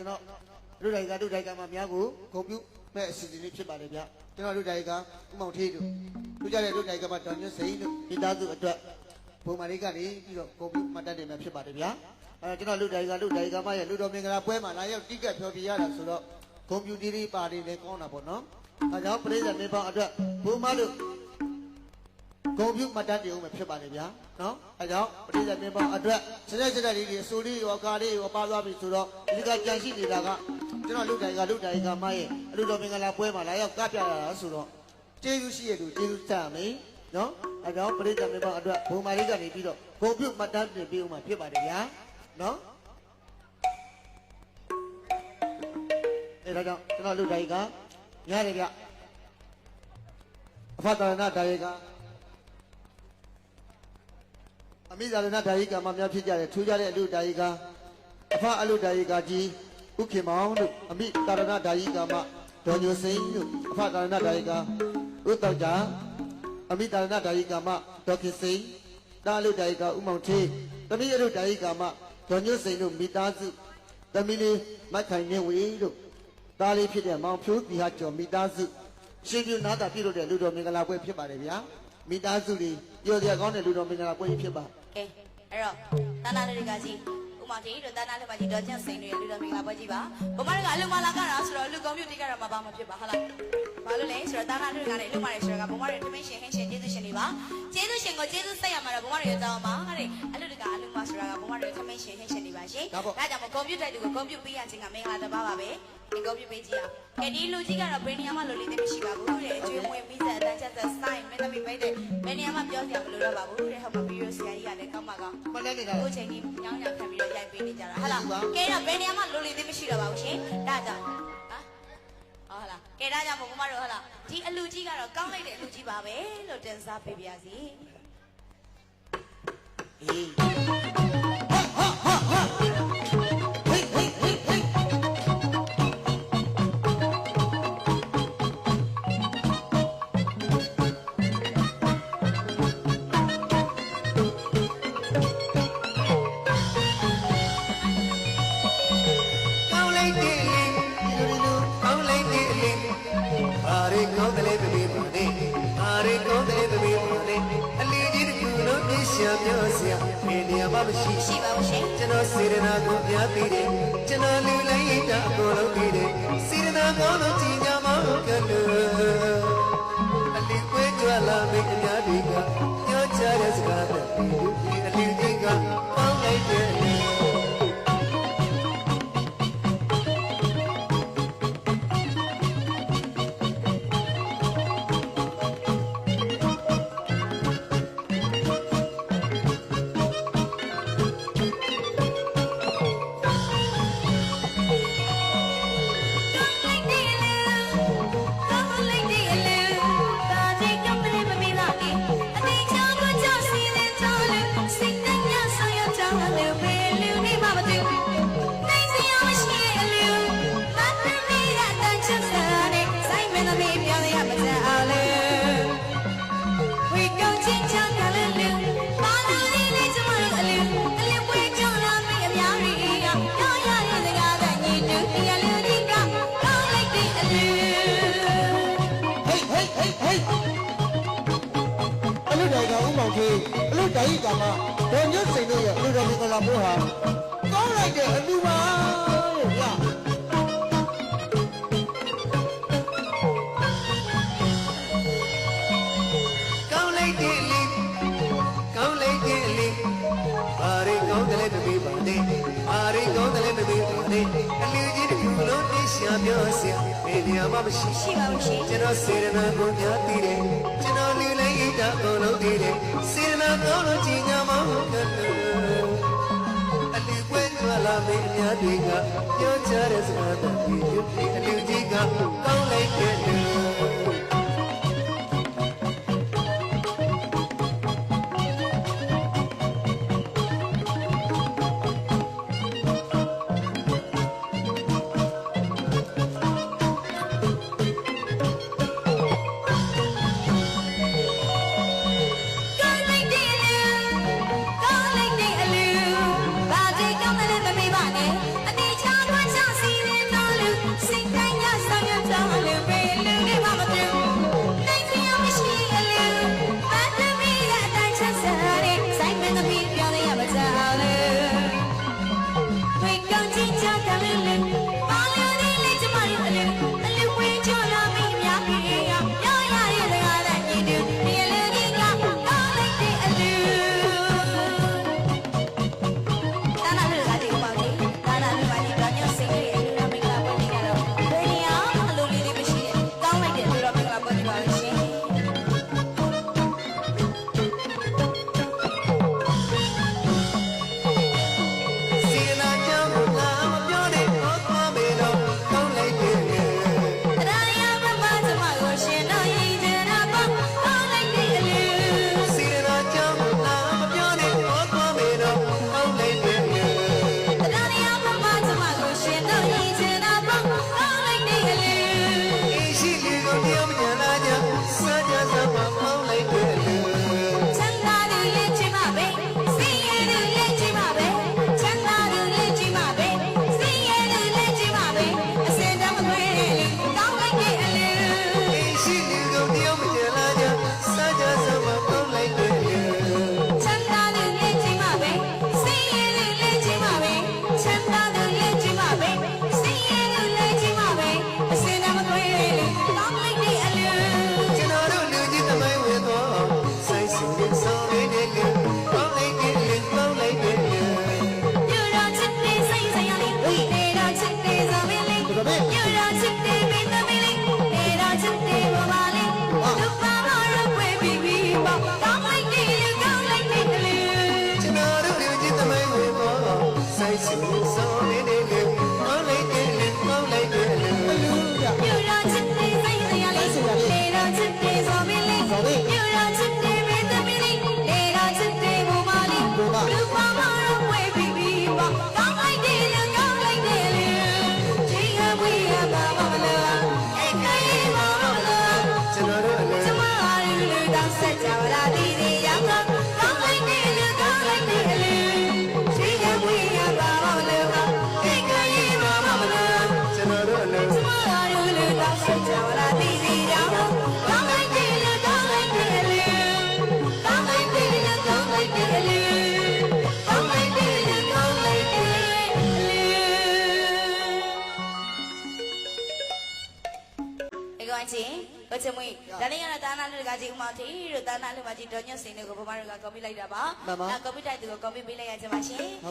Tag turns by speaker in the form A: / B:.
A: ကျွန်တော်လူတိုင်ကလူတိုင်ကမှများကိုဂုံပြုမဲ့အစီအစဉ်လေးဖြစ်ပါတယ်ဗျကျွန်တော်လူတိုင်ကဥမောင်ထေးတို့လူကြတဲ့လူတိုင်ကမှဒေါ်ညွတ်စိန်တို့မိသားစုအတွက်ဘုံမာလေးကနေပြီးတော့ဂုံပြုမှတ်တတ်တယ်များဖြစ်ပါတယ်ဗျအဲကျွန်တော်လူတိုင်ကလူတိုင်ကမှရဲ့လူတော်မင်္ဂလာပွဲမှာလာရောက်တိကတ်ဖြောပြရတာဆိုတော့ဂုံပြုတီးလေးပါလေးလည်းကောင်းတာပေါ့နော်အဲကြောင့်ပြည်သူနေပေါင်းအတွက်ဘုံမာလို့ ဂုံပြုမှတ်တမ်းတင်ဦးမယ်ဖြစ်ပါတယ်ဗျာနော်အဲကြောင့်ပရိသတ်မြင်ပေါင်းအတွက်စတဲ့စတဲ့လေးတွေအစိုးလေးရောကာလေးရောပါသွားပြီဆိုတော့ဒီကကြံရှိနေတာကကျွန်တော်လူတိုင်ကလူတိုင်ကမရဲ့အလူတော်မင်္ဂလာပွဲမှာလာရောက်ကပြရတာဆိုတော့ကျေးဇူးရှိရတူကျေးဇူးတက်မယ်နော်အဲကြောင့်ပရိသတ်မြင်ပေါင်းအတွက်ဘုံမာလေးကနေပြီးတော့ဂုံပြုမှတ်တမ်းတင်ပေးဦးမှာဖြစ်ပါတယ်ဗျာနော်အဲဒါကြောင့်ကျွန်တော်လူတိုင်ကရတယ်ဗျအဖတာရဏတာရေက မိဇာရဏဓာယိကမများဖြစ်ကြတဲ့ထူးခြားတဲ့အလူဓာယိကအဖအလူဓာယိကကြီးဥခေမောင်တို့အမိတာရဏဓာယိကမဒေါ်ညိုစိန်တို့အဖတာရဏဓာယိကဥတောက်ကြအမိတာရဏဓာယိကမဒေါ်ခင်စိန်တာအလူဓာယိကဥမောင်သေးတမိအလူဓာယိကမဒေါ်ညိုစိန်တို့မိသားစုတမိလေးမတ်ခိုင်နေဝေတို့တားလေးဖြစ်တဲ့မောင်ဖြိုးတီဟာကျော်မိသားစုရှင်ပြနာတာပြုလုပ်တဲ့လူတော်မင်္ဂလာပွဲဖြစ်ပါတယ်ဗျာမိသားစုတွေပြောစရာကောင်းတဲ့လူတော်မင်္ဂလာပွဲကြီးဖြစ်ပါ
B: ကဲအဲ့တော့တန်းလာတွေကကြီးဥမာတီတို့တန်းလာလက်မကြီးတော့ကျန့်စိန်တွေလူတော်မင်္ဂလာပွဲကြီးပါဘုမတို့ကအလုံမလာကြတာဆိုတော့လူကွန်ပျူတာကတော့မပါမဖြစ်ပါဟုတ်လား ဘာလို့လဲဆိုတော့တန်းလာတွေကလည်းလုံမရဲဆိုတော့ကဘုမတို့တမင်းရှင်ဟင်းရှင်ကျေးဇူးရှင်တွေပါကျေးဇူးရှင်ကိုကျေးဇူးဆက်ရမှာတော့ဘုမတို့ရဲ့တောင်းပါတဲ့အလူတကအလုံမဆိုတာကဘုမတို့ရဲ့တမင်းရှင်ဟင်းရှင်တွေပါရှင်ဒါကြောင့်မို့ကွန်ပျူတာတွေကိုကွန်ပျူတာပေးရခြင်းကမင်္ဂလာတစ်ပါးပါပဲဒီကွန်ပျူတာပေးကြည့်အောင်ကဲဒီလူကြီးကတော့ဘယ်နေရာမှာလိုလေးသိမရှိပါဘူးတဲ့အကျွေးမွေးပြီးဆက်အတန်းချက်ဆက်ဆိုင်မင်းသမီးပိတ်တဲ့ဘယ်နေရာမှာပြောစရာမလိုတော့ပါဘူးတဲ့ဟောမှာဗီဒီယိုဆရာကြီးကလည်းကောင်းပါကောင်း
A: မလဲနေတာ
B: အခုချိန်ကြီးညောင်းညခံပြီးတော့ရိုက်ပေးနေကြတာဟုတ်လားကဲတော့ဘယ်နေရာမှာလိုလေသေးမရှိတော့ပါဘူးရှင်ဒါကြောင့်ဟာဟုတ်လား ကဲဒါကြောင့်မို့ဘုမတို့ဟုတ်လားဒီအလူကြီးကတော့ကောင်းလိုက်တဲ့အလူကြီးပါပဲလို့တင်စားပေးပါရစေ
A: အေးဟာဟာဟာဟိ ကောင်းတယ်လေဘေဘေပါနေအာရီကောင်းတယ်လေဘေဘေပါနေအလီကြီးတခုလုံးပြရှာပြောစရာဘယ်နေရာမှမရှိ
B: ရှိပါဦးရှင်
A: ကျွန်တော်စေရနာကိုပြသိတယ်ကျွန်တော်လူလိုက်တာအကုန်လုံးသိတယ်စေရနာကောင်းလို့ကြည်ညာမောင်းကလို့အလီကွေးကြွလာမိအများတွေကပြောချတဲ့စကားတွေဒီအလီကြီးကပေါင်းလိုက်တယ်
B: အလူတိုင်ကမှဒေါ်
A: ညွတ်စိန်တို့ရဲ့အလူတော်မင်္ဂလာမိုးဟာကောင်းလိုက်တဲ့အလူပါတဲ့ဗျာကောင်းလိုက်တဲ့လေကောင်းလိုက်တဲ့လေဘာရီကောင်းတယ်လဲမမေးပါနဲ့ဘာရီကောင်းတယ်လဲမမေးပါနဲ့အလူကြီးတစ်ခုလုံးသိရှာပြောစရာဘယ်နေရာမှမရှိ
B: ရှိပါဦးရှင်
A: ကျွန်တော်စေရနာကိုများသိတယ်ကျွန်တော်လူလိုက်ရ တာအကုန်လုံးသိတယ်စေရနာကောင်းလို့ကြည်ညာမောင်းကလို့အလူပွဲကလာမေးအများတွေကပြောကြတဲ့စကားတွေအလူကြီးကကောင်းလိုက်တဲ့လူ
B: Vai se um ဝချမွေးဒါနဲ့ရ
C: တာတာ
B: နာလူကကြီးဥမောင်ထီတို့တာနာလူမကြီးဒေါညွန့်စင်တို့ကိုဘမတို့ကကော်ပီလိုက်တာ
A: ပါ။
B: ကော်ပီတိုက်သူကိုကော်ပီပေးလိုက်ရကြပါရှင်။